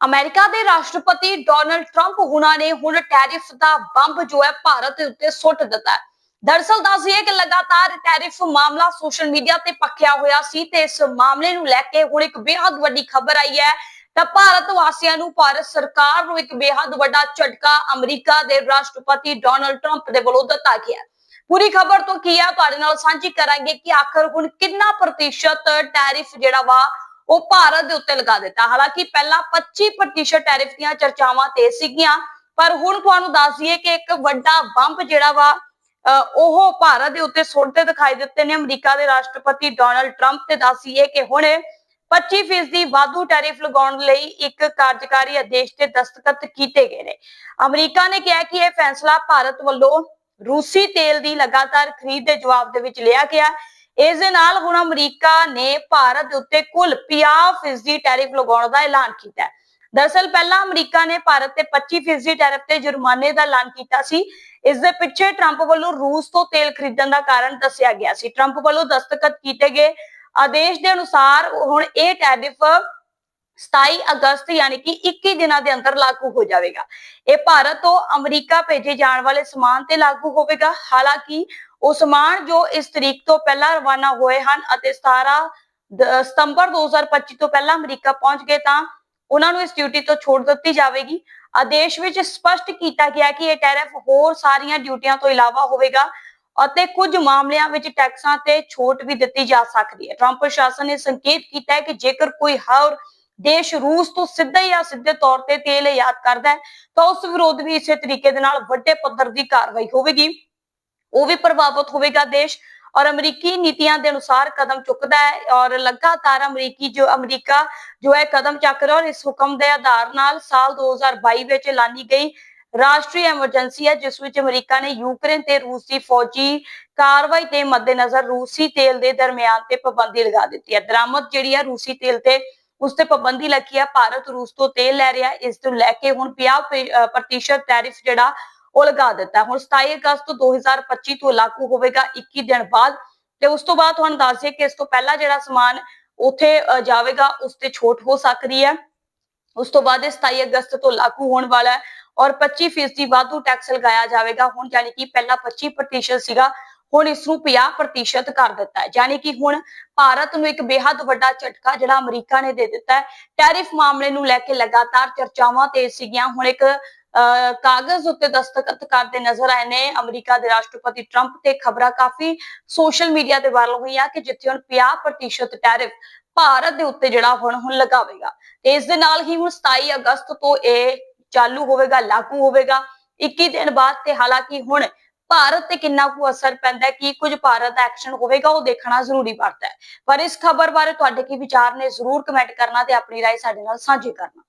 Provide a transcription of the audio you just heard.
America ਦੇ ਰਾਸ਼ਟਰਪਤੀ Donald 트ੰਪ ਹੁਣਾਂ ਨੇ ਹੁਣ ਟੈਰਿਫ ਦਾ ਬੰਬ ਜੋ ਹੈ ਭਾਰਤ ਦੇ ਉੱਤੇ ਸੁੱਟ ਦਿੱਤਾ ਹੈ। ਦਰਸਲ ਦੱਸਿਏ ਕਿ ਲਗਾਤਾਰ ਟੈਰਿਫ ਮਾਮਲਾ ਸੋਸ਼ਲ ਮੀਡੀਆ ਤੇ ਪੱਖਿਆ ਹੋਇਆ ਸੀ ਤੇ ਇਸ ਮਾਮਲੇ ਨੂੰ ਲੈ ਕੇ ਹੁਣ ਇੱਕ ਬੇहद ਵੱਡੀ ਖਬਰ ਆਈ ਹੈ। ਤਾਂ ਭਾਰਤ ਵਾਸੀਆਂ ਨੂੰ, ਭਾਰਤ ਸਰਕਾਰ ਨੂੰ ਇੱਕ ਬੇਹੱਦ ਵੱਡਾ ਝਟਕਾ ਅਮਰੀਕਾ ਦੇ ਰਾਸ਼ਟਰਪਤੀ ਡੋਨਲਡ ਟਰੰਪ ਦੇ ਵੱਲੋਂ ਦਿੱਤਾ ਗਿਆ ਪੂਰੀ ਖਬਰ ਤੋਂ ਕੀ ਹੈ? ਤੁਹਾਡੇ ਨਾਲ ਸਾਂਝੀ ਕਰਾਂਗੇ ਕਿ ਆਖਰ ਹੁਣ ਕਿੰਨਾ ਪ੍ਰਤੀਸ਼ਤ ਟੈਰਿਫ ਜਿਹੜਾ ਵਾ ਉਹ ਭਾਰਤ ਦੇ ਉੱਤੇ ਲਗਾ ਦਿੱਤਾ। ਹਾਲਾਂਕਿ ਪਹਿਲਾਂ 25% ਟੈਰਿਫ ਦੀਆਂ ਚਰਚਾਵਾਂ ਤੇ ਸੀਗੀਆਂ, ਪਰ ਹੁਣ ਤੁਹਾਨੂੰ ਦੱਸ ਦਈਏ ਕਿ ਇੱਕ ਵੱਡਾ ਬੰਬ ਜਿਹੜਾ ਵਾ ਉਹ ਭਾਰਤ ਦੇ ਉੱਤੇ ਸੁੱਟਦੇ ਦਿਖਾਈ ਦਿੱਤੇ ਨੇ। ਅਮਰੀਕਾ ਦੇ ਰਾਸ਼ਟਰਪਤੀ ਡੋਨਲਡ ਟਰੰਪ ਤੇ ਦੱਸ ਦਈਏ ਕਿ ਹੁਣ 25% ਦੀ ਵਾਧੂ ਟੈਰਿਫ ਲਗਾਉਣ ਲਈ ਇੱਕ ਕਾਰਜਕਾਰੀ ਆਦੇਸ਼ ਤੇ ਦਸਤਖਤ ਕੀਤੇ ਗਏ ਨੇ। ਅਮਰੀਕਾ ਨੇ ਕਿਹਾ ਕਿ ਇਹ ਫੈਸਲਾ ਭਾਰਤ ਵੱਲੋਂ ਰੂਸੀ ਤੇਲ ਦੀ ਲਗਾਤਾਰ ਖਰੀਦ ਦੇ ਜਵਾਬ ਦੇ ਵਿੱਚ ਲਿਆ ਗਿਆ। ਇਸ ਦੇ ਨਾਲ ਹੁਣ ਅਮਰੀਕਾ ਨੇ ਭਾਰਤ ਦੇ ਉੱਤੇ ਕੁੱਲ 50% ਟੈਰਿਫ ਲਗਾਉਣ ਦਾ ਐਲਾਨ ਕੀਤਾ ਹੈ। ਦਰਅਸਲ ਪਹਿਲਾਂ ਅਮਰੀਕਾ ਨੇ ਭਾਰਤ ਤੇ 25% ਟੈਰਿਫ ਤੇ ਜੁਰਮਾਨੇ ਦਾ ਐਲਾਨ ਕੀਤਾ ਸੀ। ਇਸ ਦੇ ਪਿੱਛੇ ਟਰੰਪ ਵੱਲੋਂ ਰੂਸ ਤੋਂ ਤੇਲ ਖਰੀਦਣ ਦਾ ਕਾਰਨ ਦੱਸਿਆ ਗਿਆ ਸੀ। ਟਰੰਪ ਵੱਲੋਂ ਦਸਤਖਤ ਕੀਤੇ ਗਏ ਆਦੇਸ਼ ਦੇ ਅਨੁਸਾਰ ਹੁਣ ਇਹ ਟੈਰਿਫ 27 ਅਗਸਤ ਯਾਨੀ ਕਿ 21 ਦਿਨਾਂ ਦੇ ਅੰਦਰ ਲਾਗੂ ਹੋ ਜਾਵੇਗਾ। ਇਹ ਭਾਰਤ ਤੋਂ ਅਮਰੀਕਾ ਭੇਜੇ ਜਾਣ ਵਾਲੇ ਸਮਾਨ ਤੇ ਲਾਗੂ ਹੋਵੇਗਾ। ਹਾਲਾਂਕਿ ਉਹ ਸਮਾਨ ਜੋ ਇਸ ਤਰੀਕ ਤੋਂ ਪਹਿਲਾਂ ਰਵਾਨਾ ਹੋਏ ਹਨ ਅਤੇ 17 ਸਤੰਬਰ 2025 ਤੋਂ ਪਹਿਲਾਂ ਅਮਰੀਕਾ ਪਹੁੰਚ ਗਏ ਤਾਂ ਉਹਨਾਂ ਨੂੰ ਇਸ ਡਿਊਟੀ ਤੋਂ ਛੋੜ ਦਿੱਤੀ ਜਾਵੇਗੀ। ਆਦੇਸ਼ ਵਿੱਚ ਸਪਸ਼ਟ ਕੀਤਾ ਗਿਆ ਕਿ ਇਹ ਟੈਰਿਫ ਹੋਰ ਸਾਰੀਆਂ ਡਿਊਟੀਆਂ ਤੋਂ ਇਲਾਵਾ ਹੋਵੇਗਾ ਅਤੇ ਕੁਝ ਮਾਮਲਿਆਂ ਵਿੱਚ ਟੈਕਸਾਂ ਤੇ ਛੋਟ ਵੀ ਦਿੱਤੀ ਜਾ ਸਕਦੀ ਹੈ। ਟਰੰਪ ਪ੍ਰਸ਼ਾਸਨ ਨੇ ਸੰਕੇਤ ਕੀਤਾ ਹੈ ਕਿ ਜੇਕਰ ਕੋਈ ਹੋਰ ਦੇਸ਼ ਰੂਸ ਤੋਂ ਸਿੱਧਾ ਜਾਂ ਸਿੱਧੇ ਤੌਰ ਤੇ ਤੇਲ ਆਯਾਤ ਕਰਦਾ ਹੈ, ਤਾਂ ਉਸ ਵਿਰੋਧ ਵੀ ਇਸੇ ਤਰੀਕੇ ਦੇ ਨਾਲ ਵੱਡੇ ਪੱਧਰ ਦੀ ਕਾਰਵਾਈ ਹੋਵੇਗੀ। ਉਹ ਵੀ ਪ੍ਰਭਾਵਿਤ ਹੋਵੇਗਾ ਦੇਸ਼ ਔਰ ਅਮਰੀਕੀ ਨੀਤੀਆਂ ਦੇ ਅਨੁਸਾਰ ਕਦਮ ਚੁੱਕਦਾ ਹੈ ਔਰ ਲਗਾਤਾਰ ਅਮਰੀਕੀ ਜੋ ਅਮਰੀਕਾ ਜੋ ਹੈ ਕਦਮ ਚੱਕ ਰਿਹਾ ਔਰ ਇਸ ਹੁਕਮ ਦੇ ਆਧਾਰ ਨਾਲ ਸਾਲ 2022 ਵਿੱਚ ਐਲਾਨੀ ਗਈ ਰਾਸ਼ਟਰੀ ਐਮਰਜੈਂਸੀ ਹੈ, ਜਿਸ ਵਿੱਚ ਅਮਰੀਕਾ ਨੇ ਯੂਕਰੇਨ ਤੇ ਰੂਸ ਦੀ ਫੌਜੀ ਕਾਰਵਾਈ ਦੇ ਮੱਦੇਨਜ਼ਰ ਰੂਸੀ ਤੇਲ ਦੇ ਦਰਮਿਆਨ ਤੇ ਪਾਬੰਦੀ ਲਗਾ ਦਿੱਤੀ ਹੈ। ਦਰਾਮਦ ਜਿਹੜੀ ਹੈ ਰੂਸੀ ਤੇਲ ਤੇ ਉਸ ਤੇ ਪਾਬੰਦੀ ਲੱਗੀ ਹੈ ਭਾਰਤ ਰੂਸ ਤੋਂ ਤੇਲ ਲੈ ਰਿਹਾ, ਇਸ ਤੋਂ ਲੈ ਕੇ ਹੁਣ 50 ਪੇ- ਟੈਰਿਫ ਜਿਹੜਾ ਉਹ ਲਗਾ ਦਿੱਤਾ। ਹੁਣ 27 ਅਗਸਤ 2025 ਤੋਂ ਲਾਗੂ ਹੋਵੇਗਾ 21 ਦਿਨ ਬਾਅਦ ਤੇ ਉਸ ਤੋਂ ਬਾਅਦ ਤੁਹਾਨੂੰ ਦੱਸ ਦਈਏ ਕਿ ਇਸ ਤੋਂ ਪਹਿਲਾਂ ਜਿਹੜਾ ਸਮਾਨ ਉੱਥੇ ਜਾਵੇਗਾ, ਉਸ ਤੇ ਛੋਟ ਹੋ ਸਕਦੀ ਹੈ। ਉਸ ਤੋਂ ਬਾਅਦ ਇਹ 27 ਅਗਸਤ ਤੋਂ ਲਾਗੂ ਹੋਣ ਵਾਲਾ ਹੈ ਔਰ 25% ਦੀ ਵਾਧੂ ਟੈਕਸ ਲਗਾਇਆ ਜਾਵੇਗਾ। ਹੁਣ ਯਾਨੀ ਕਿ ਪਹਿਲਾਂ 25% ਸੀਗਾ ਹੁਣ ਇਸ ਨੂੰ 50% ਕਰ ਦਿੱਤਾ ਹੈ। ਯਾਨੀ ਕਿ ਹੁਣ ਭਾਰਤ ਨੂੰ ਇੱਕ ਬੇहद ਵੱਡਾ ਝਟਕਾ ਜਿਹੜਾ ਅਮਰੀਕਾ ਨੇ ਦੇ ਦਿੱਤਾ ਹੈ। ਟੈਰਿਫ ਮਾਮਲੇ ਨੂੰ ਲੈ ਕੇ ਲਗਾਤਾਰ ਚਰਚਾਵਾਂ ਤੇਜ਼ ਸੀਗੀਆਂ। ਹੁਣ ਇੱਕ ਕਾਗਜ਼ ਉੱਤੇ ਦਸਤਖਤ ਕਰਦੇ ਨਜ਼ਰ ਆਏ ਨੇ ਅਮਰੀਕਾ ਦੇ ਰਾਸ਼ਟਰਪਤੀ ਟਰੰਪ ਤੇ ਖਬਰਾਂ ਕਾਫੀ ਸੋਸ਼ਲ ਮੀਡੀਆ ਤੇ ਵਾਇਰਲ ਹੋਈਆਂ ਕਿ ਜਿੱਥੇ ਹੁਣ 50% ਟੈਰਿਫ ਭਾਰਤ ਦੇ ਉੱਤੇ ਜਿਹੜਾ ਹੁਣ ਹੁਣ ਲਗਾਵੇਗਾ। ਤੇ ਇਸ ਦੇ ਨਾਲ ਹੀ ਹੁਣ 27 ਅਗਸਤ ਤੋਂ ਇਹ ਚਾਲੂ ਹੋਵੇਗਾ, ਲਾਗੂ ਹੋਵੇਗਾ। 21 ਦਿਨ ਬਾਅਦ ਤੇ ਹਾਲਾਂਕਿ ਹੁਣ ਭਾਰਤ ਤੇ ਕਿੰਨਾ ਕੁ ਅਸਰ ਪੈਂਦਾ ਹੈ ਕੀ ਕੁਝ ਭਾਰਤ ਦਾ ਐਕਸ਼ਨ ਹੋਵੇਗਾ ਉਹ ਦੇਖਣਾ ਜ਼ਰੂਰੀ ਬਣਦਾ ਹੈ ਪਰ ਇਸ ਖਬਰ ਬਾਰੇ ਤੁਹਾਡੇ ਕੀ ਵਿਚਾਰ ਨੇ ਜ਼ਰੂਰ ਕਮੈਂਟ ਕਰਨਾ ਤੇ ਆਪਣੀ رائے ਸਾਡੇ ਨਾਲ ਸਾਂਝੀ ਕਰਨਾ